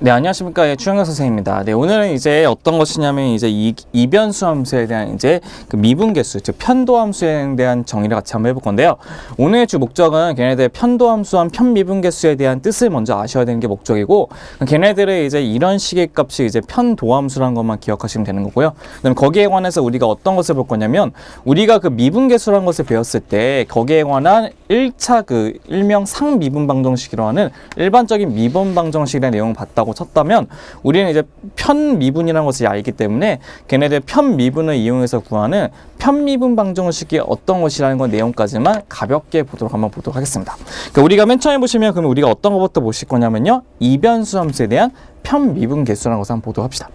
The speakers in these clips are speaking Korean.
네, 안녕하십니까. 예, 추영경 선생입니다. 네, 오늘은 이제 어떤 것이냐면 이제 이, 이변수 함수에 대한 이제 그 미분계수, 즉 편도 함수에 대한 정의를 같이 한번 해볼 건데요. 오늘의 주 목적은 걔네들의 편도 함수와 편미분계수에 대한 뜻을 먼저 아셔야 되는 게 목적이고 걔네들의 이제 이런 식의 값이 이제 편도 함수라는 것만 기억하시면 되는 거고요. 그다음에 거기에 관해서 우리가 어떤 것을 볼 거냐면 우리가 그 미분계수라는 것을 배웠을 때 거기에 관한 1차 그 일명 상미분 방정식이라고 하는 일반적인 미분 방정식이라는 내용을 봤다 고 쳤다면 우리는 이제 편미분이라는 것을 알기 때문에 걔네들 편미분을 이용해서 구하는 편미분 방정식이 어떤 것이라는 건 내용까지만 가볍게 보도록 한번 보도록 하겠습니다. 그러니까 우리가 맨 처음에 보시면 그러면 우리가 어떤 것부터 보실 거냐면요. 이변수 함수에 대한 편미분 계수라는 것을 한번 보도록 합시다.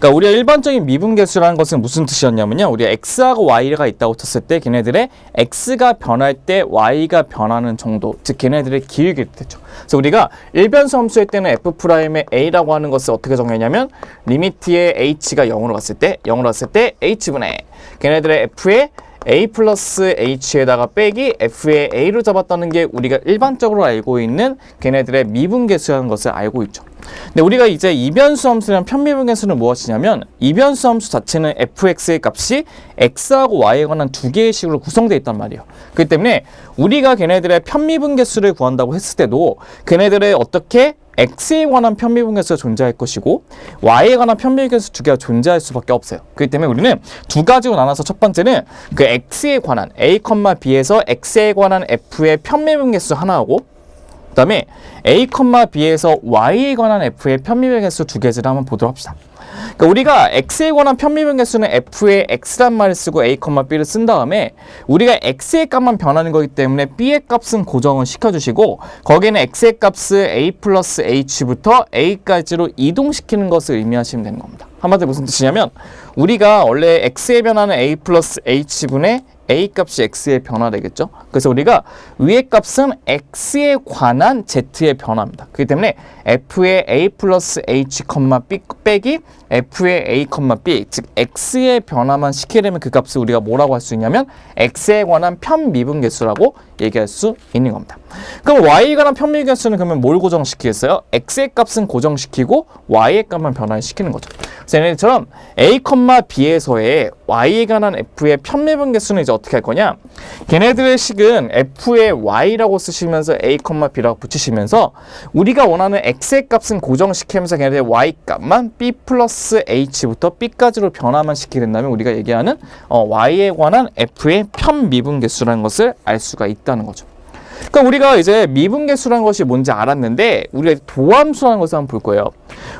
그러니까 우리가 일반적인 미분계수라는 것은 무슨 뜻이었냐면요. 우리가 x하고 y가 있다고 쳤을 때 걔네들의 x가 변할 때 y가 변하는 정도, 즉 걔네들의 기울기 뜻이죠. 그래서 우리가 일변수 함수일 때는 f'의 a라고 하는 것을 어떻게 정했냐면 리미트의 h가 0으로 갔을 때 0으로 갔을 때 h분의 걔네들의 f의 a 플러스 h에다가 빼기 f의 a로 잡았다는 게 우리가 일반적으로 알고 있는 걔네들의 미분계수라는 것을 알고 있죠. 근데 우리가 이제 이변수 함수랑 편미분계수는 무엇이냐면 이변수 함수 자체는 fx의 값이 x하고 y에 관한 두 개의 식으로 구성되어 있단 말이에요. 그렇기 때문에 우리가 걔네들의 편미분계수를 구한다고 했을 때도 걔네들의 어떻게 x에 관한 편미분계수가 존재할 것이고 y에 관한 편미분계수 두 개가 존재할 수밖에 없어요. 그렇기 때문에 우리는 두 가지로 나눠서 첫 번째는 그 x에 관한 a, b에서 x에 관한 f의 편미분계수 하나하고 그 다음에 a, b에서 y에 관한 f의 편미분 개수 두 개를 한번 보도록 합시다. 그러니까 우리가 x에 관한 편미분 개수는 f의 x란 말을 쓰고 a, b를 쓴 다음에 우리가 x의 값만 변하는 거기 때문에 b의 값은 고정을 시켜주시고 거기에는 x의 값을 a 플러스 h부터 a까지로 이동시키는 것을 의미하시면 되는 겁니다. 한마디로 무슨 뜻이냐면 우리가 원래 x에 변하는 a 플러스 h분의 a 값이 x에 변화되겠죠. 그래서 우리가 위의 값은 x에 관한 z의 변화입니다. 그렇기 때문에 f의 a 플러스 h, b 빼기 f의 a, b 즉 x의 변화만 시키려면 그 값을 우리가 뭐라고 할 수 있냐면 x에 관한 편미분계수라고 얘기할 수 있는 겁니다. 그럼 y에 관한 편미분계수는 그러면 뭘 고정시키겠어요? x의 값은 고정시키고 y의 값만 변화시키는 거죠. 그래서 얘네들처럼 a, b에서의 y에 관한 f의 편미분계수는 이제 어떻게 할 거냐? 걔네들의 식은 f의 y라고 쓰시면서 a, b라고 붙이시면서 우리가 원하는 x의 값은 고정시키면서 걔네들의 y 값만 b 플러스 h부터 b까지로 변화만 시키게 된다면 우리가 얘기하는 어, y에 관한 f의 편미분계수라는 것을 알 수가 있다는 거죠. 그러니까 우리가 이제 미분계수라는 것이 뭔지 알았는데 우리가 도함수라는 것을 한번 볼 거예요.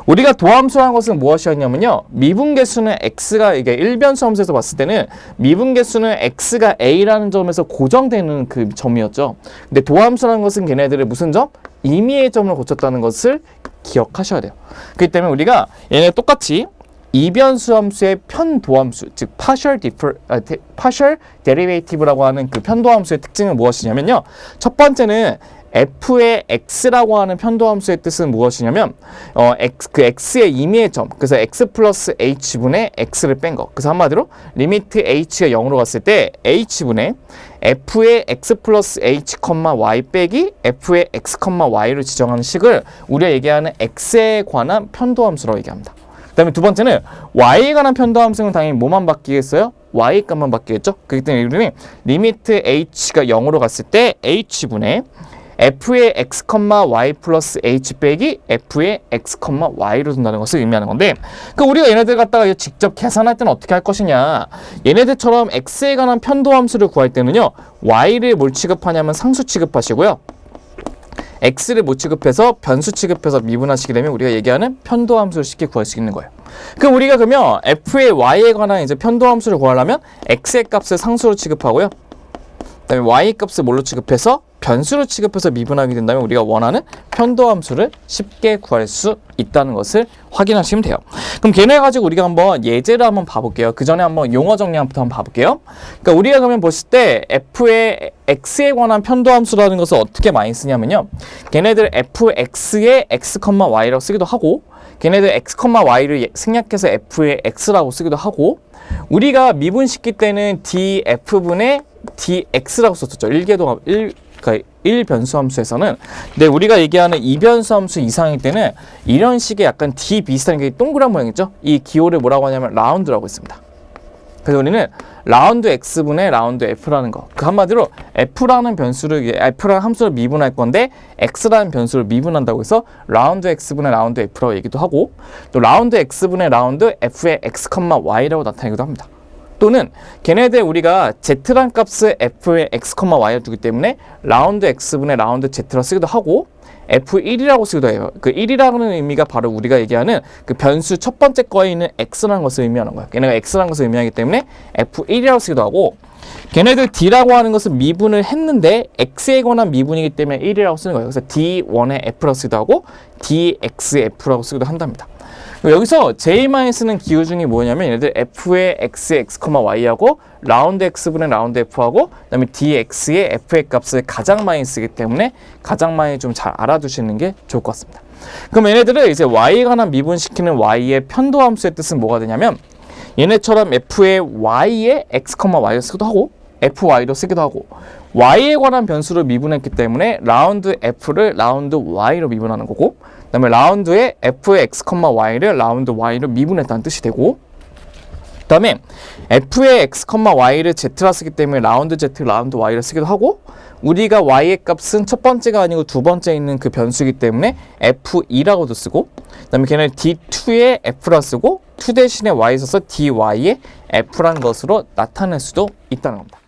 우리가 도함수라는 것은 무엇이었냐면요. 미분계수는 x가 이게 일변수 함수에서 봤을 때는 미분계수는 x가 a라는 점에서 고정되는 그 점이었죠. 근데 도함수라는 것은 걔네들의 무슨 점? 임의의 점을 고쳤다는 것을 기억하셔야 돼요. 그렇기 때문에 우리가 얘네 똑같이 이변수 함수의 편도함수, 즉 partial differ, 아, 데, partial derivative라고 하는 그 편도함수의 특징은 무엇이냐면요. 첫 번째는 f의 x라고 하는 편도함수의 뜻은 무엇이냐면 어, x, 그 x의 임의의 점, 그래서 x 플러스 h분의 x를 뺀 거. 그래서 한마디로 리미트 h가 0으로 갔을 때 h분의 f의 x 플러스 h, y 빼기 f의 x, y를 지정하는 식을 우리가 얘기하는 x에 관한 편도함수라고 얘기합니다. 그 다음에 두 번째는 y에 관한 편도 함수는 당연히 뭐만 바뀌겠어요? y 값만 바뀌겠죠? 그렇기 때문에 우리는 리미트 h가 0으로 갔을 때 h분의 f의 x, y 플러스 h 빼기 f의 x, y로 둔다는 것을 의미하는 건데 그 우리가 얘네들 갖다가 직접 계산할 때는 어떻게 할 것이냐 얘네들처럼 x에 관한 편도 함수를 구할 때는요 y를 뭘 취급하냐면 상수 취급하시고요 x를 못 취급해서 변수 취급해서 미분하시게 되면 우리가 얘기하는 편도함수를 쉽게 구할 수 있는 거예요. 그럼 우리가 그러면 f의 y에 관한 이제 편도함수를 구하려면 x의 값을 상수로 취급하고요. 그다음에 y 값을 뭘로 취급해서 변수로 취급해서 미분하게 된다면 우리가 원하는 편도함수를 쉽게 구할 수 있다는 것을 확인하시면 돼요. 그럼 걔네 가지고 우리가 한번 예제를 한번 봐볼게요. 그 전에 한번 용어 정리부터 한번 봐볼게요. 그러니까 우리가 그러면 보실 때 f의 x에 관한 편도함수라는 것을 어떻게 많이 쓰냐면요. 걔네들 fx의 x, y라고 쓰기도 하고 걔네들 x, y를 생략해서 f의 x라고 쓰기도 하고 우리가 미분시킬 때는 df분의 dx라고 썼었죠. 1개 동안 1 그러니까 1 변수 함수에서는 네, 우리가 얘기하는 2변수 함수 이상일 때는 이런 식의 약간 D 비슷한 게 동그란 모양이죠. 이 기호를 뭐라고 하냐면 라운드라고 있습니다. 그래서 우리는 라운드 x분의 라운드 f라는 거. 그 한마디로 f라는 변수를 f라는 함수를 미분할 건데 x라는 변수를 미분한다고 해서 라운드 x분의 라운드 f라고 얘기도 하고 또 라운드 x분의 라운드 f의 x, y라고 나타내기도 합니다. 또는 걔네들 우리가 z란 값을 f의 x, y를 두기 때문에 라운드 x분의 라운드 z라 쓰기도 하고 F1이라고 쓰기도 해요. 그 1이라는 의미가 바로 우리가 얘기하는 그 변수 첫 번째 거에 있는 x라는 것을 의미하는 거예요. 걔네가 x라는 것을 의미하기 때문에 F1이라고 쓰기도 하고 걔네들 D라고 하는 것은 미분을 했는데 X에 관한 미분이기 때문에 1이라고 쓰는 거예요. 그래서 D1의 F라고 쓰기도 하고 DXF라고 쓰기도 한답니다. 여기서 쓰는 기호 중에 뭐냐면 얘네들 f의 x, x, y하고 라운드 x분의 라운드 f하고 그다음에 dx의 f의 값을 가장 많이 쓰기 때문에 가장 많이 좀 잘 알아두시는 게 좋을 것 같습니다. 그럼 얘네들을 이제 y에 관한 미분시키는 y의 편도함수의 뜻은 뭐가 되냐면 얘네처럼 f의 y에 x, y를 쓰기도 하고 fy로 쓰기도 하고 y에 관한 변수를 미분했기 때문에 라운드 f를 라운드 y로 미분하는 거고 그다음에 라운드에 f의 x, y를 라운드 y로 미분했다는 뜻이 되고 그다음에 f의 x, y를 z라 쓰기 때문에 라운드 z, 라운드 y를 쓰기도 하고 우리가 y의 값은 첫 번째가 아니고 두 번째 있는 그 변수이기 때문에 f2라고도 쓰고 그다음에 걔는 d2의 f라 쓰고 2 대신에 y 써서 dy의 f란 것으로 나타낼 수도 있다는 겁니다.